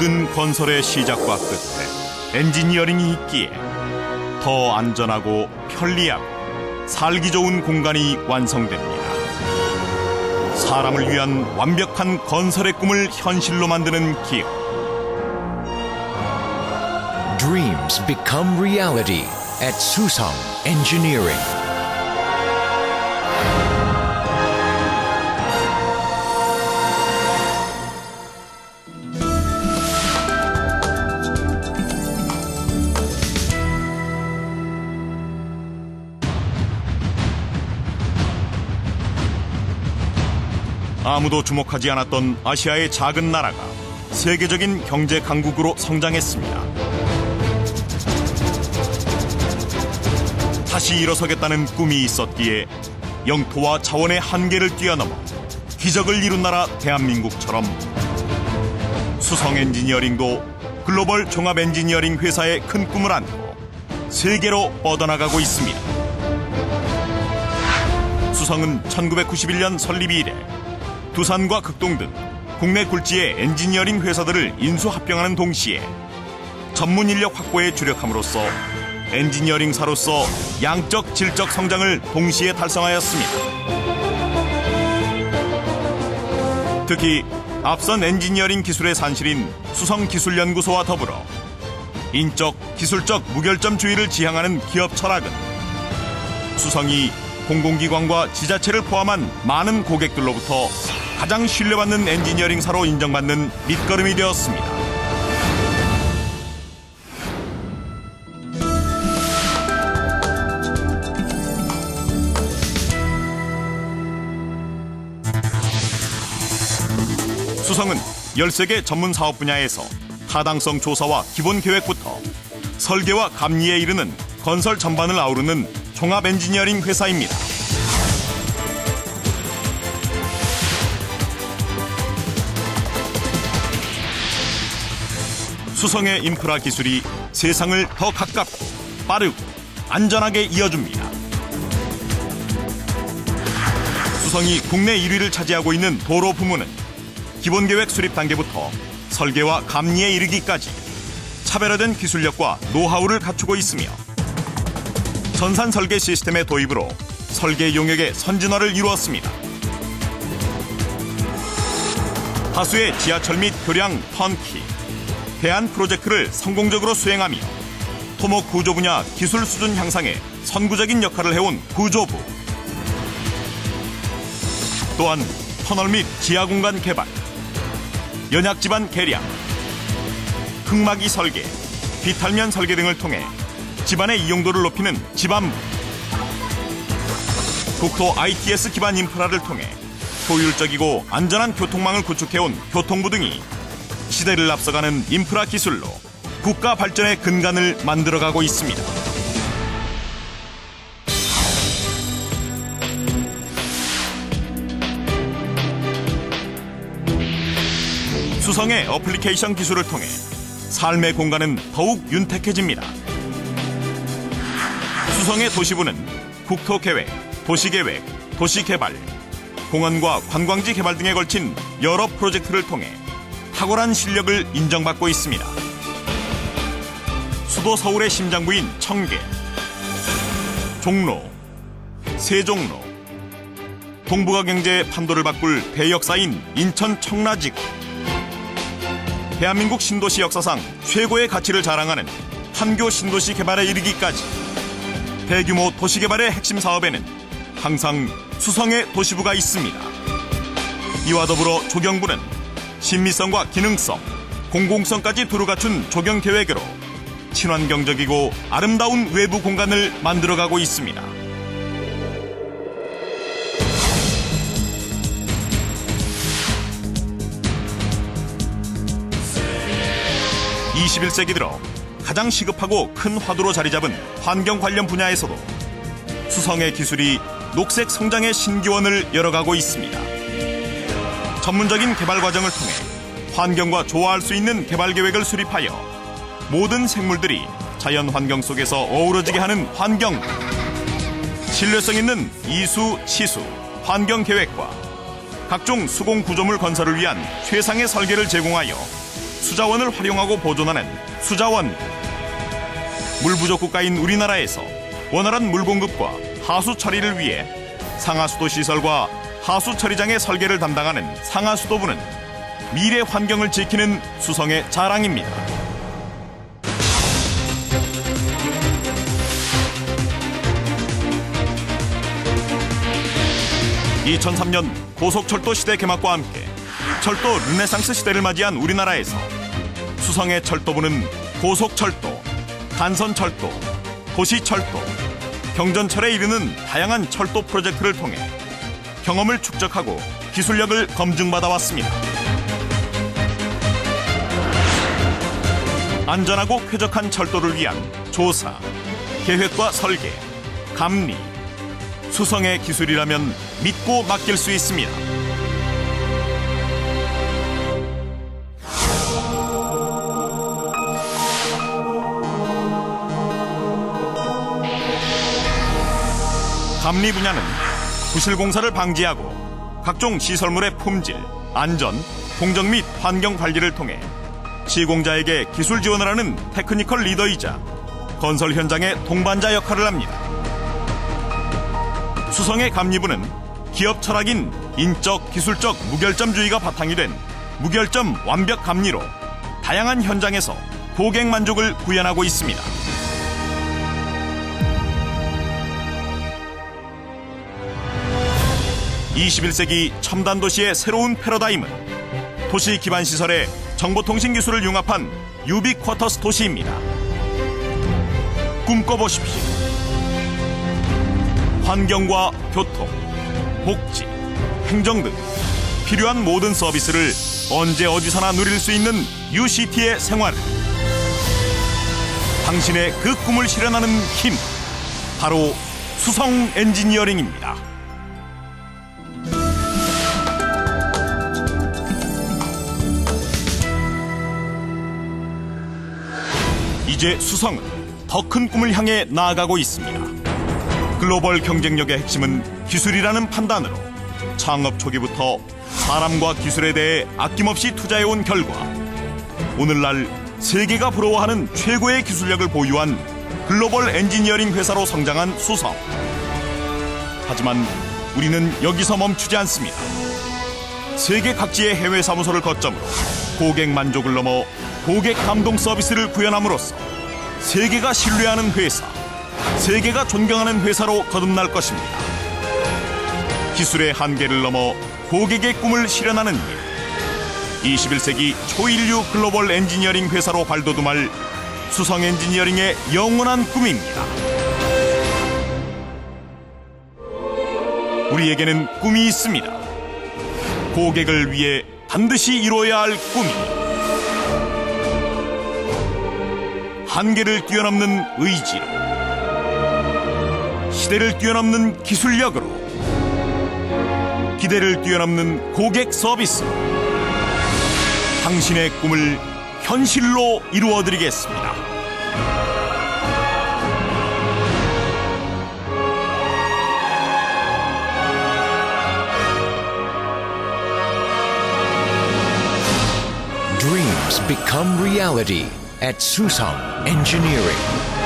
모든 건설의 시작과 끝에 엔지니어링이 있기에 더 안전하고 편리하고 살기 좋은 공간이 완성됩니다. 사람을 위한 완벽한 건설의 꿈을 현실로 만드는 기업. Dreams become reality at Susong Engineering. 아무도 주목하지 않았던 아시아의 작은 나라가 세계적인 경제 강국으로 성장했습니다. 다시 일어서겠다는 꿈이 있었기에 영토와 자원의 한계를 뛰어넘어 기적을 이룬 나라 대한민국처럼 수성 엔지니어링도 글로벌 종합 엔지니어링 회사의 큰 꿈을 안고 세계로 뻗어나가고 있습니다. 수성은 1991년 설립 이래 두산과 극동 등 국내 굴지의 엔지니어링 회사들을 인수 합병하는 동시에 전문 인력 확보에 주력함으로써 엔지니어링사로서 양적 질적 성장을 동시에 달성하였습니다. 특히 앞선 엔지니어링 기술의 산실인 수성기술연구소와 더불어 인적, 기술적 무결점주의를 지향하는 기업 철학은 수성이 공공기관과 지자체를 포함한 많은 고객들로부터 가장 신뢰받는 엔지니어링사로 인정받는 밑거름이 되었습니다. 수성은 13개 전문 사업 분야에서 타당성 조사와 기본 계획부터 설계와 감리에 이르는 건설 전반을 아우르는 종합 엔지니어링 회사입니다. 수성의 인프라 기술이 세상을 더 가깝고 빠르고 안전하게 이어줍니다. 수성이 국내 1위를 차지하고 있는 도로 부문은 기본 계획 수립 단계부터 설계와 감리에 이르기까지 차별화된 기술력과 노하우를 갖추고 있으며 전산 설계 시스템의 도입으로 설계 용역의 선진화를 이루었습니다. 다수의 지하철 및 교량 턴키, 대안 프로젝트를 성공적으로 수행하며 토목 구조 분야 기술 수준 향상에 선구적인 역할을 해온 구조부. 또한 터널 및 지하 공간 개발, 연약 지반 개량, 흙막이 설계, 비탈면 설계 등을 통해 집안의 이용도를 높이는 집안부, 국토 ITS 기반 인프라를 통해 효율적이고 안전한 교통망을 구축해온 교통부 등이 시대를 앞서가는 인프라 기술로 국가 발전의 근간을 만들어가고 있습니다. 수성의 어플리케이션 기술을 통해 삶의 공간은 더욱 윤택해집니다. 수성의 도시부는 국토계획, 도시계획, 도시개발, 공원과 관광지 개발 등에 걸친 여러 프로젝트를 통해 탁월한 실력을 인정받고 있습니다. 수도 서울의 심장부인 청계, 종로, 세종로, 동북아 경제의 판도를 바꿀 대역사인 인천 청라지구, 대한민국 신도시 역사상 최고의 가치를 자랑하는 판교 신도시 개발에 이르기까지 대규모 도시 개발의 핵심 사업에는 항상 수성의 도시부가 있습니다. 이와 더불어 조경부는 신미성과 기능성, 공공성까지 두루 갖춘 조경 계획으로 친환경적이고 아름다운 외부 공간을 만들어가고 있습니다. 21세기 들어 가장 시급하고 큰 화두로 자리 잡은 환경 관련 분야에서도 수성의 기술이 녹색 성장의 신기원을 열어가고 있습니다. 전문적인 개발 과정을 통해 환경과 조화할 수 있는 개발 계획을 수립하여 모든 생물들이 자연 환경 속에서 어우러지게 하는 환경 신뢰성 있는 이수, 치수, 환경 계획과 각종 수공 구조물 건설을 위한 최상의 설계를 제공하여 수자원을 활용하고 보존하는 수자원. 물 부족 국가인 우리나라에서 원활한 물 공급과 하수 처리를 위해 상하수도 시설과 하수 처리장의 설계를 담당하는 상하 수도부는 미래 환경을 지키는 수성의 자랑입니다. 2003년 고속철도 시대 개막과 함께 철도 르네상스 시대를 맞이한 우리나라에서 수성의 철도부는 고속철도, 간선철도, 도시철도, 경전철에 이르는 다양한 철도 프로젝트를 통해 경험을 축적하고 기술력을 검증받아 왔습니다. 안전하고 쾌적한 철도를 위한 조사, 계획과 설계, 감리, 수성의 기술이라면 믿고 맡길 수 있습니다. 감리 분야는 부실 공사를 방지하고 각종 시설물의 품질, 안전, 공정 및 환경 관리를 통해 시공자에게 기술 지원을 하는 테크니컬 리더이자 건설 현장의 동반자 역할을 합니다. 수성의 감리부는 기업 철학인 인적 기술적 무결점주의가 바탕이 된 무결점 완벽 감리로 다양한 현장에서 고객 만족을 구현하고 있습니다. (21세기) 첨단 도시의 새로운 패러다임은 도시 기반 시설에 정보통신 기술을 융합한 유비쿼터스 도시입니다. 꿈꿔보십시오. 환경과 교통, 복지, 행정 등 필요한 모든 서비스를 언제 어디서나 누릴 수 있는 UCT의 생활. 당신의 그 꿈을 실현하는 힘, 바로 수성 엔지니어링입니다. 이제 수성은 더 큰 꿈을 향해 나아가고 있습니다. 글로벌 경쟁력의 핵심은 기술이라는 판단으로 창업 초기부터 사람과 기술에 대해 아낌없이 투자해온 결과 오늘날 세계가 부러워하는 최고의 기술력을 보유한 글로벌 엔지니어링 회사로 성장한 수성. 하지만 우리는 여기서 멈추지 않습니다. 세계 각지의 해외 사무소를 거점으로 고객 만족을 넘어 고객 감동 서비스를 구현함으로써 세계가 신뢰하는 회사, 세계가 존경하는 회사로 거듭날 것입니다. 기술의 한계를 넘어 고객의 꿈을 실현하는 일. 21세기 초인류 글로벌 엔지니어링 회사로 발돋움할 수성 엔지니어링의 영원한 꿈입니다. 우리에게는 꿈이 있습니다. 고객을 위해 반드시 이루어야 할 꿈이. 한계를 뛰어넘는 의지로. 시대를 뛰어넘는 기술력으로 기대를 뛰어넘는 고객 서비스 당신의 꿈을 현실로 이루어드리겠습니다. At Susong Engineering.